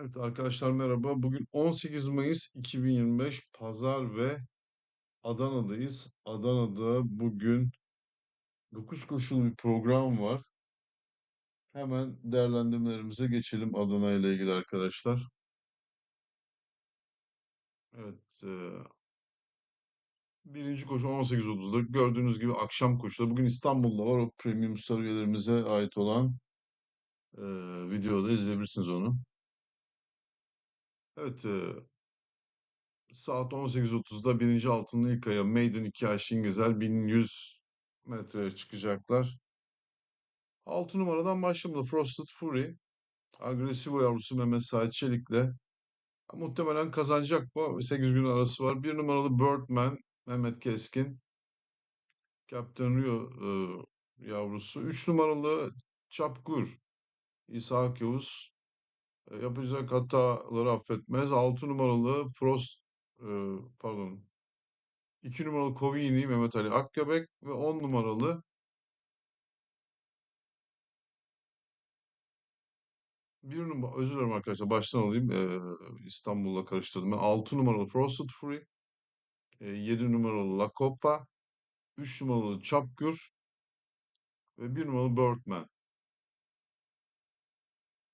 Evet arkadaşlar merhaba. Bugün 18 Mayıs 2025 Pazar ve Adana'dayız. Adana'da bugün 9 koşulu bir program var. Hemen değerlendirmelerimize geçelim Adana ile ilgili arkadaşlar. Evet, e, birinci koşu 18.30'da gördüğünüz gibi akşam koşuları. Bugün İstanbul'da var o Premium Star üyelerimize ait olan e, videoda izleyebilirsiniz onu. Evet, e, saat 18.30'da birinci altınlı ilk aya Maiden 2 Ayşin Güzel 1100 metreye çıkacaklar. 6 numaradan başlamadı. Frosted Fury. Agresivo yavrusu Mehmet Sait Çelik'le. Muhtemelen kazanacak bu. 8 gün arası var. 1 numaralı Birdman Mehmet Keskin. Captain Rio e, yavrusu. 3 numaralı Çapgur İshak Yavuz. E, yapacak hataları affetmez. 6 numaralı Frost e, pardon 2 numaralı Kovini Mehmet Ali Akgöbek ve 10 numaralı bir numara özür dilerim arkadaşlar baştan alayım. E, İstanbul'la karıştırdım. Ben 6 numaralı Frosted Fury, e, 7 numaralı La Copa, 3 numaralı Çapgür ve 1 numaralı Birdman.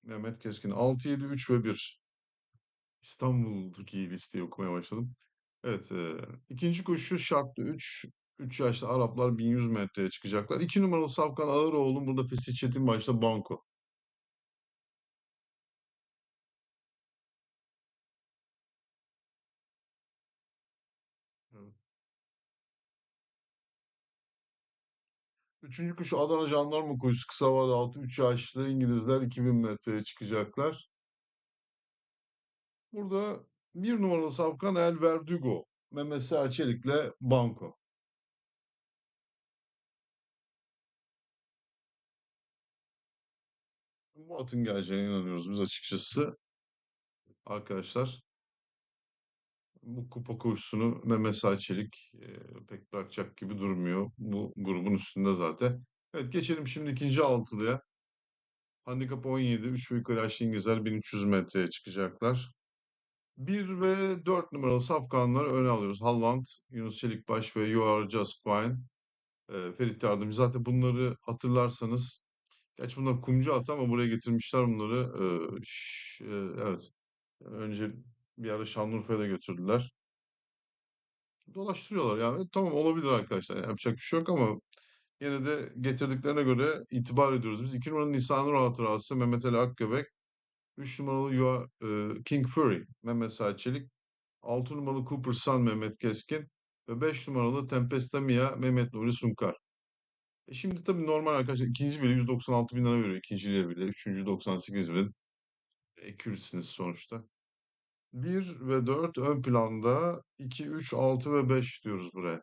Mehmet Keskin 6, 7, 3 ve 1. İstanbul'daki listeyi okumaya başladım. Evet, e, ikinci koşu şartlı 3. 3 yaşlı Araplar 1100 metreye çıkacaklar. 2 numaralı Safkan Ağıroğlu burada Fesih Çetin başta Banko. Üçüncü koşu Adana Jandarma koşusu kısa vade altı 3 yaşlı İngilizler 2000 metreye çıkacaklar. Burada bir numaralı safkan El Verdugo. Mehmet Sağ Çelik'le Banko. Bu atın geleceğine inanıyoruz biz açıkçası. Arkadaşlar bu kupa koşusunu Mehmet Sağ Çelik e, pek bırakacak gibi durmuyor. Bu grubun üstünde zaten. Evet geçelim şimdi ikinci altılıya. Handikap 17. 3 ve yukarı yaşlı İngilizler 1300 metreye çıkacaklar. 1 ve 4 numaralı safkanları öne alıyoruz. Halland, Yunus Çelikbaş ve You Are Just Fine. E, Ferit Yardımcı. Zaten bunları hatırlarsanız Gerçi bunlar kumcu at ama buraya getirmişler bunları. Ee, ş- e, evet. Önce bir ara Şanlıurfa'ya da götürdüler. Dolaştırıyorlar yani. E, Tamam olabilir arkadaşlar. Yani yapacak bir şey yok ama yine de getirdiklerine göre itibar ediyoruz. Biz 2 numaralı Nisanur hatırası Mehmet Ali Akgöbek. 3 numaralı Yua, e, King Fury Mehmet Sağ Çelik. 6 numaralı Cooper Sun Mehmet Keskin. Ve 5 numaralı Tempesta Mia Mehmet Nuri Sunkar. E şimdi tabii normal arkadaşlar ikinci bile 196 bin lira veriyor. ikinciliğe bile. Üçüncü 98 bin. Accuracy'niz sonuçta. 1 ve 4 ön planda. 2, 3, 6 ve 5 diyoruz buraya.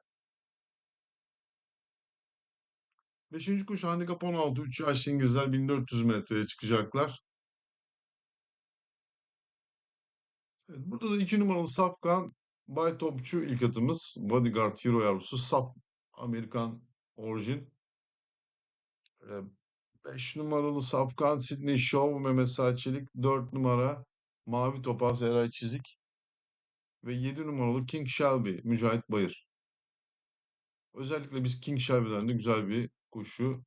Beşinci kuş handikap 16. 3 yaşlı İngilizler 1400 metreye çıkacaklar. Evet, burada da 2 numaralı Safkan Bay Topçu ilk atımız. Bodyguard Hero yavrusu. Saf Amerikan orijin. 5 numaralı Safkan Sydney Show Mehmet Saçelik. 4 numara Mavi Topaz Eray Çizik. Ve 7 numaralı King Shelby Mücahit Bayır. Özellikle biz King Shelby'den de güzel bir koşu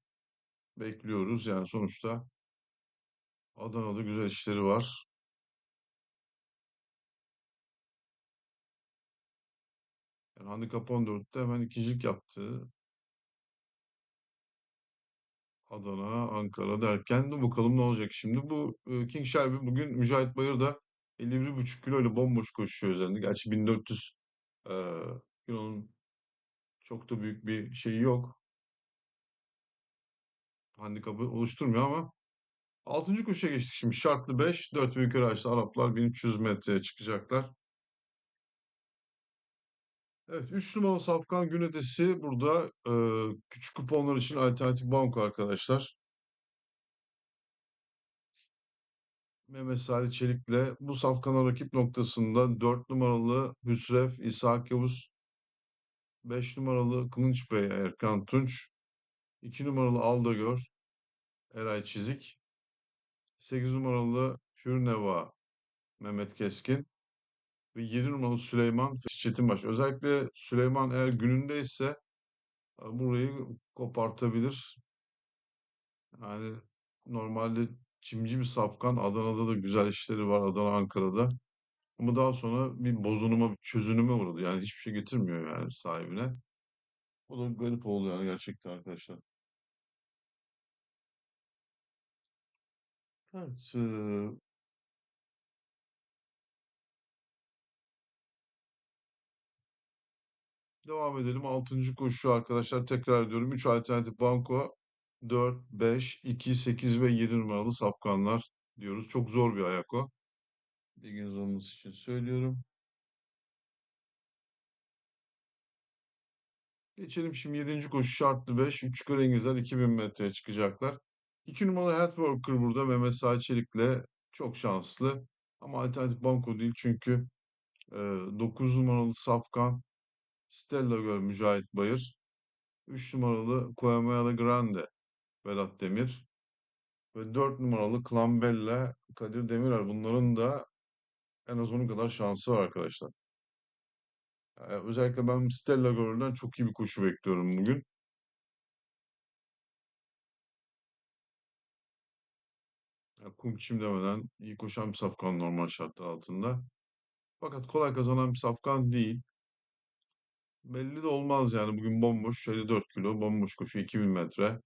bekliyoruz. Yani sonuçta Adana'da güzel işleri var. Yani Handikap 14'te hemen ikincilik yaptı. Adana, Ankara derken de bakalım ne olacak şimdi. Bu King Shelby bugün Mücahit Bayır da 51,5 kilo ile bomboş koşuyor üzerinde. Gerçi 1400 e, kilonun çok da büyük bir şeyi yok. Handikapı oluşturmuyor ama 6. koşuya geçtik şimdi. Şartlı 5, 4 ve yukarı açtı Araplar 1300 metreye çıkacaklar. Evet, 3 numaralı Safkan gün ötesi burada e, küçük kuponlar için alternatif banko arkadaşlar. Mehmet Salih Çelik'le bu safkanın rakip noktasında 4 numaralı Hüsrev İshak Yavuz, 5 numaralı Kılınç Bey Erkan Tunç, 2 numaralı Aldagör, Gör, Eray Çizik, 8 numaralı Hürneva Mehmet Keskin ve 7 numaralı Süleyman Çetinbaş. Özellikle Süleyman eğer günündeyse e, burayı kopartabilir. Yani normalde çimci bir safkan. Adana'da da güzel işleri var. Adana, Ankara'da. Ama daha sonra bir bozunuma, bir çözünüme uğradı. Yani hiçbir şey getirmiyor yani sahibine. O da garip oldu yani gerçekten arkadaşlar. Evet. Devam edelim. Altıncı koşu arkadaşlar. Tekrar ediyorum. 3 alternatif banko. 4, 5, 2, 8 ve 7 numaralı safkanlar diyoruz. Çok zor bir ayak o. Bilginiz olması için söylüyorum. Geçelim şimdi 7. koşu şartlı 5. 3 yukarı İngilizler 2000 metreye çıkacaklar. 2 numaralı Headworker burada Mehmet Sağ Çelik'le çok şanslı. Ama alternatif banko değil çünkü e, 9 numaralı Safkan Stella Göl Mücahit Bayır. 3 numaralı Coemela Grande Vedat Demir. Ve 4 numaralı Klambella Kadir Demirer. Bunların da en az onun kadar şansı var arkadaşlar. Yani özellikle ben Stella Göl'den çok iyi bir koşu bekliyorum bugün. Kum çim demeden iyi koşan bir safkan normal şartlar altında. Fakat kolay kazanan bir safkan değil. Belli de olmaz yani bugün bomboş 54 kilo bomboş koşu 2000 metre.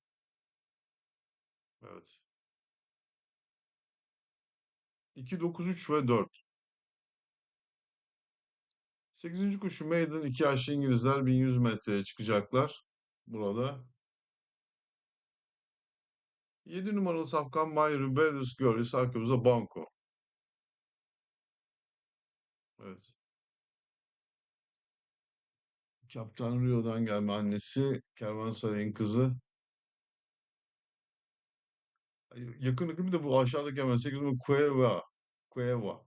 Evet. 2, 9, 3 ve 4. 8. koşu Maiden 2 yaşlı İngilizler 1100 metreye çıkacaklar. Burada. 7 numaralı safkan My Rebellious Girl Sarkımıza Banco. Evet. Kaptan Rio'dan gelme annesi. Kervansaray'ın kızı. Yakın rakibi de bu aşağıdaki hemen 8 numaralı Cueva. Cueva.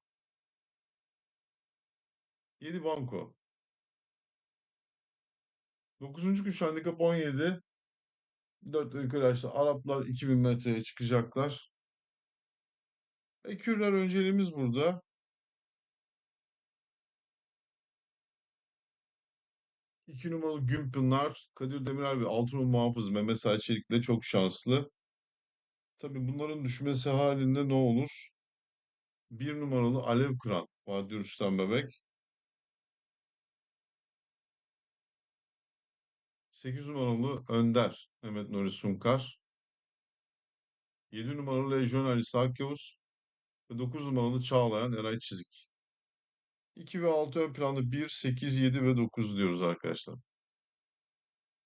7 Banco. 9. kuş handikap 17. 4 yukarı yaşlı Araplar 2000 metreye çıkacaklar. Ekürler önceliğimiz burada. 2 numaralı Gümpınlar, Kadir Demirer ve 6 numaralı muhafız Mehmet Sağ Çelik'le çok şanslı. Tabii bunların düşmesi halinde ne olur? 1 numaralı Alev Kıran, Vadi Rüstem Bebek. 8 numaralı Önder, Mehmet Nuri Sunkar. 7 numaralı Lejyon Ali Sakyavuz. Ve 9 numaralı Çağlayan Eray Çizik. 2 ve 6 ön planda 1, 8, 7 ve 9 diyoruz arkadaşlar.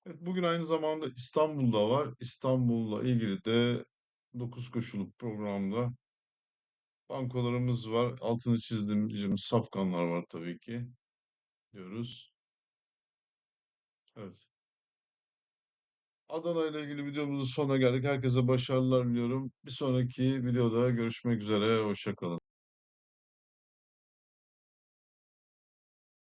Evet, bugün aynı zamanda İstanbul'da var. İstanbul'la ilgili de 9 koşuluk programda bankolarımız var. Altını çizdiğimiz safkanlar var tabii ki diyoruz. Evet. Adana ile ilgili videomuzun sonuna geldik. Herkese başarılar diliyorum. Bir sonraki videoda görüşmek üzere. Hoşça kalın.